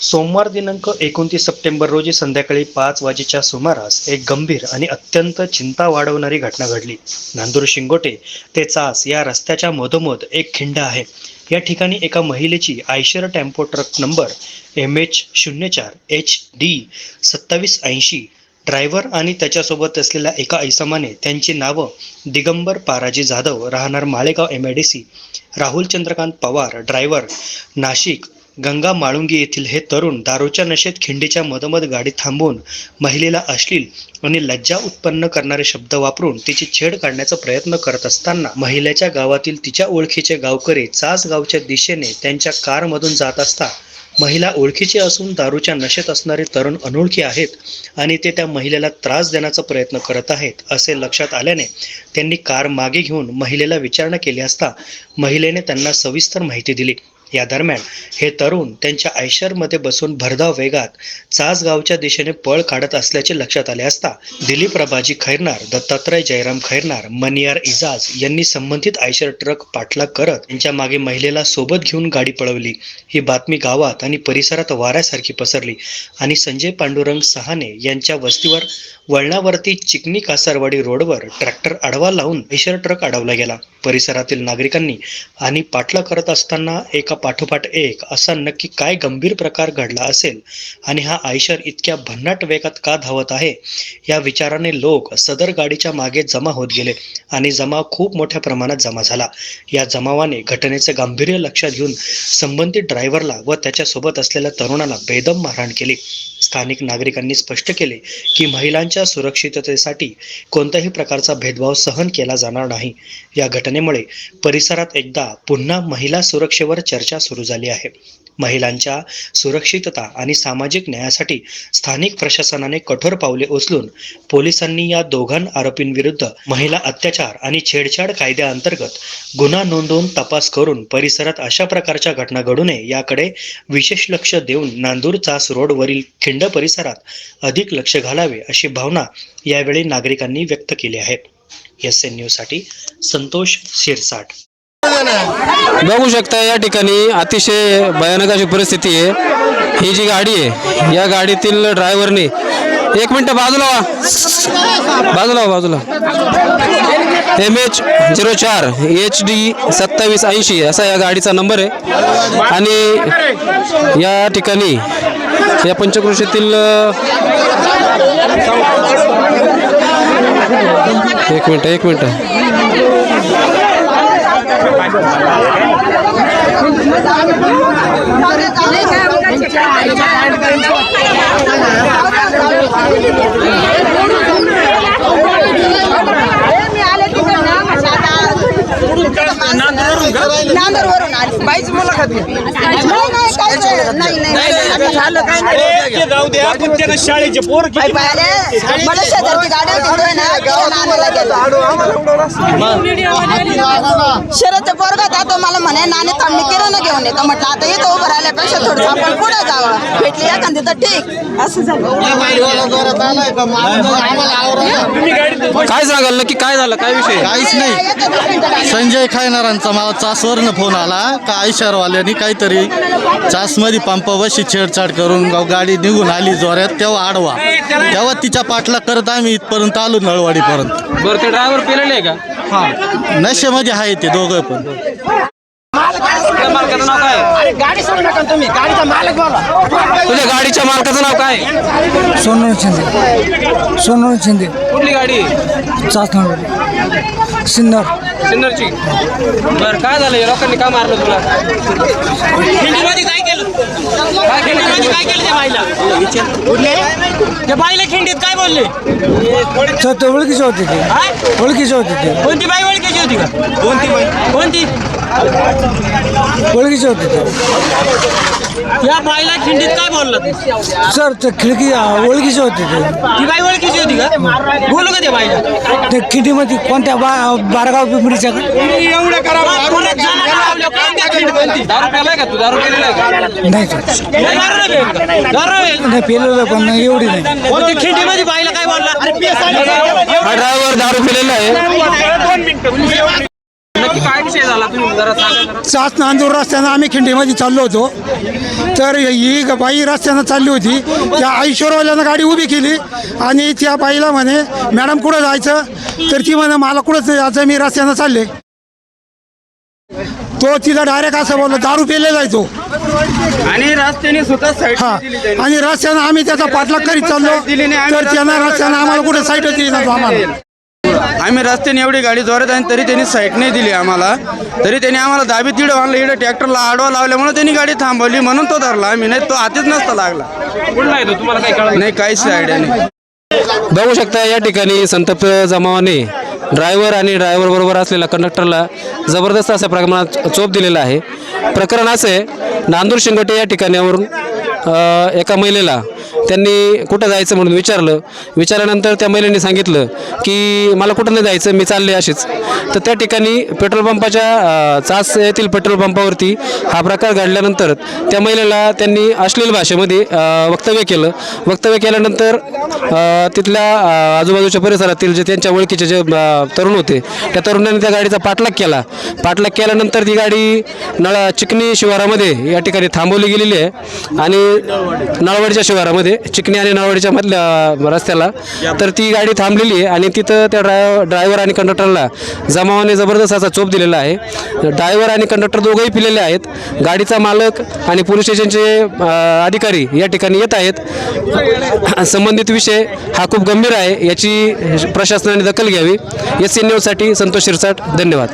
सोमवार दिनांक एकोणतीस सप्टेंबर रोजी संध्याकाळी पाच वाजेच्या सुमारास एक गंभीर आणि अत्यंत चिंता वाढवणारी घटना घडली. नांदूर शिंगोटे ते चास या रस्त्याच्या मधोमध एक खिंड आहे. या ठिकाणी एका महिलेची Eicher tempo truck number M H शून्य चार एच डी सत्तावीस ऐंशी ड्रायव्हर आणि त्याच्यासोबत असलेल्या एका ऐसमाने त्यांची नावं दिगंबर पाराजी जाधव राहणार Malegaon M I D C Rahul Chandrakant Pawar driver Nashik Ganga Malungi येथील हे तरुण दारूच्या नशेत खिंडीच्या मधोमध गाडी थांबवून महिलेला अश्लील आणि लज्जा उत्पन्न करणारे शब्द वापरून तिची छेड काढण्याचा प्रयत्न करत असताना महिलेच्या गावातील तिच्या ओळखीचे गावकरी चास गावच्या दिशेने त्यांच्या कारमधून जात असता महिला ओळखीची असून दारूच्या नशेत असणारे तरुण अनोळखी आहेत आणि ते त्या महिलेला त्रास देण्याचा प्रयत्न करत आहेत असे लक्षात आल्याने त्यांनी कार मागे घेऊन महिलेला विचारणा केली असता महिलेने त्यांना सविस्तर माहिती दिली. या दरम्यान हे तरुण त्यांच्या आयशरमध्ये बसून भरधाव वेगात चासगावच्या दिशेने पळ काढत असल्याचे लक्षात आले असता दिलीप प्रभाजी खैरनार दत्तात्रय जयराम खैरनार मनियार इजाज यांनी संबंधित आयशर ट्रक पाठलाग करत त्यांच्या मागे महिलेला सोबत घेऊन गाडी पळवली. ही बातमी गावात आणि परिसरात वाऱ्यासारखी पसरली आणि संजय पांडुरंग सहाने यांच्या वस्तीवर वळणावरती चिकनी कासारवाडी रोडवर ट्रॅक्टर आडवा लावून आयशर ट्रक अडवला गेला. परिसरातील नागरिकांनी आणि पाठलाग करत असताना एका पाठोपाठ एक असा नक्की काय गंभीर प्रकार घडला असेल आणि हा आयशर इतक्या भन्नाट वेगात का धावत आहे? या विचाराने लोक सदर गाडीच्या मागे जमा होत गेले आणि जमाव खूप मोठ्या प्रमाणात जमा झाला. या जमावाने घटनेचे गांभीर्य लक्षात घेऊन संबंधित ड्रायव्हरला व त्याच्यासोबत असलेल्या तरुणाला बेदम मारहाण केली. स्थानिक नागरिकांनी स्पष्ट केले की महिलांच्या सुरक्षिततेसाठी कोणत्याही प्रकारचा भेदभाव सहन केला जाणार नाही. या घटनेमुळे परिसरात एकदा पुन्हा महिला सुरक्षेवर चर्चा सुरू झाली आहे. महिलांच्या सुरक्षितता आणि सामाजिक न्यायासाठी स्थानिक प्रशासनाने कठोर पावले उचलून पोलिसांनी या दोघां आरोपींविरुद्ध महिला अत्याचार आणि छेडछाड कायद्याअंतर्गत गुन्हा नोंदवून तपास करून परिसरात अशा प्रकारच्या घटना घडू नये याकडे विशेष लक्ष देऊन नांदूर चास रोडवरील खिंड परिसरात अधिक लक्ष घालावे अशी भावना यावेळी नागरिकांनी व्यक्त केली आहे. एस एन न्यूजसाठी संतोष शिरसाट. बघू शकता या ठिकाणी अतिशय भयानक अशी परिस्थिती आहे. ही जी गाडी आहे या गाडीतील ड्रायव्हरने एक मिनटं बाजूला वा. बाजूला बाजूला. एम एच झिरो चार एच डी सत्तावीस ऐंशी असा या गाडीचा नंबर आहे. आणि या ठिकाणी या पंचकृषीतील एक मिनटं एक मिनटं. नाही नाही झालं काय नाही. ते जाऊ द्या पण त्यानं शाळेचे पोर पाहिले मला शेजारची गाडी होती तो आहे ना गेलो मला म्हणे नाणे थांबणी किराणा घेऊन येतो. म्हटलं आता इथं उभं राहिल्यापेक्षा थोडं आपण पुढे जावं. भेटली एखादी तर ठीक. असं झालं. काय सांगाल? नक्की काय झालं? काय विषय? काहीच नाही. संजय खायनारांचा मला चासवरनं फोन आला का आयशरवाल्यांनी काहीतरी चासमध्ये पंपावशी छेडछाड करून गाव गाडी निघून आली जोऱ्यात तेव्हा आडवा. तेव्हा तिच्या पाठला करत आम्ही इथपर्यंत आलो नळवाडीपर्यंत. बरं ते ड्रायव्हर पेलेले आहे का? हा. नशेमध्ये आहे ते दोघं पण. त्या मालकाचं नाव काय? आहे? गाडी सोडू नका तुम्ही. गाडीचा मालक बोला. तुझ्या गाडीच्या मालकाचं नाव काय? आहे? सोनवणे शिंदे. सोनवणे शिंदे. कुठली गाडी? आहे? सिन्नर. सिन्नरची. बरं काय झालं? या लोकांनी का मारलं तुला? काय काय केलं खिंडीमध्ये काय केलं त्या बाईला? त्या बाईला खिंडीत काय बोलले? तर ते ओळखीचे होते ते. हा? ओळखीचे होते ते. कोणती बाई ओळखीची होती का? कोणती बाई? कोणती? ओळखीचे होते ते. या बाईला खिंडीत काय बोलला? सर ते खिडकी ओळखीचे होते ते. ती बाई ओळखीची होती का? बोलू ते खिडीमध्ये कोणत्या बा बारगाव पिंपरीच्या एवढं करा नाही नाही, नाही नाही. नाही पेलेलं पण एवढी नाही. खिंडीमध्ये बाईला काय बोलला ड्रायव्हर दारू पिलेला आहे. नक्की काय विषय झाला? तुम्ही जरा सांगा जरा. चाच नांदूर रस्त्यानं आम्ही खिंडीमध्ये चाललो होतो. तर ही ग- बाई रस्त्यानं चालली होती. त्या ऐश्वर्यावाल्यानं गाडी उभी केली आणि त्या बाईला म्हणे मॅडम कुठं जायचं? तर ती म्हणे मला कुठंच नाही जायचं? मी रस्त्यानं चालले. तो तिला डायरेक्ट असं बोललो दारू पेलेला आहे तो. आणि रस्त्याने साईड हा. आणि रस्त्यानं आम्ही त्याचा पाठलाग करीत चाललो. तर त्यांना रस्त्यानं आम्हाला कुठे साईडच दिली ना तो आम्हाला. आम्ही रस्त्याने एवढी गाडी जोरात आणि तरी त्यांनी साईट नाही दिली आम्हाला. तरी त्यांनी आम्हाला दाबी तिडं आणलं इकडे ट्रॅक्टरला आडवा लावल्यामुळे त्यांनी गाडी थांबवली म्हणून तो धरला आम्ही नाही तो हातीच नसता लागला. नाही काहीच आयडिया नाही. बघू शकता या ठिकाणी संतप्त जमावाने ड्रायव्हर आणि ड्रायव्हर बरोबर असलेल्या कंडक्टरला जबरदस्त अशा प्रमाणात चोप दिलेला आहे. प्रकरण असं आहे नांदूर शिंगोटे या ठिकाणावरून एका महिलेला त्यांनी कुठं जायचं म्हणून विचारलं. विचारल्यानंतर त्या महिलेने सांगितलं की मला कुठं नाही जायचं मी चालले असेच तर त्या ठिकाणी पेट्रोल पंपाच्या चास येथील पेट्रोल पंपावरती हा प्रकार घडल्यानंतर त्या महिलेला त्यांनी अश्लील भाषेमध्ये वक्तव्य केलं. वक्तव्य केल्यानंतर तिथल्या आजूबाजूच्या परिसरातील जे त्यांच्या ओळखीचे जे तरुण होते त्या तरुणांनी त्या गाडीचा पाठलाग केला. पाठलाग केल्यानंतर ती गाडी नळा चिकणी शिवारामध्ये या ठिकाणी थांबवली गेलेली आहे आणि नळवाडीच्या शिवारामध्ये चिकनी आणि नळवाडीच्या मधल्या रस्त्याला. तर ती गाडी थांबलेली आहे आणि तिथं त्या ड्राय ड्रायव्हर आणि कंडक्टरला जमावाने जबरदस्त असा चोप दिलेला आहे. ड्रायव्हर आणि कंडक्टर दोघंही पिलेले आहेत. गाडीचा मालक आणि पोलीस स्टेशनचे अधिकारी या ठिकाणी येत आहेत. संबंधित विषय हा खूप गंभीर आहे याची प्रशासनाने दखल घ्यावी. एस सी न्यूजसाठी संतोष शिरसाट धन्यवाद.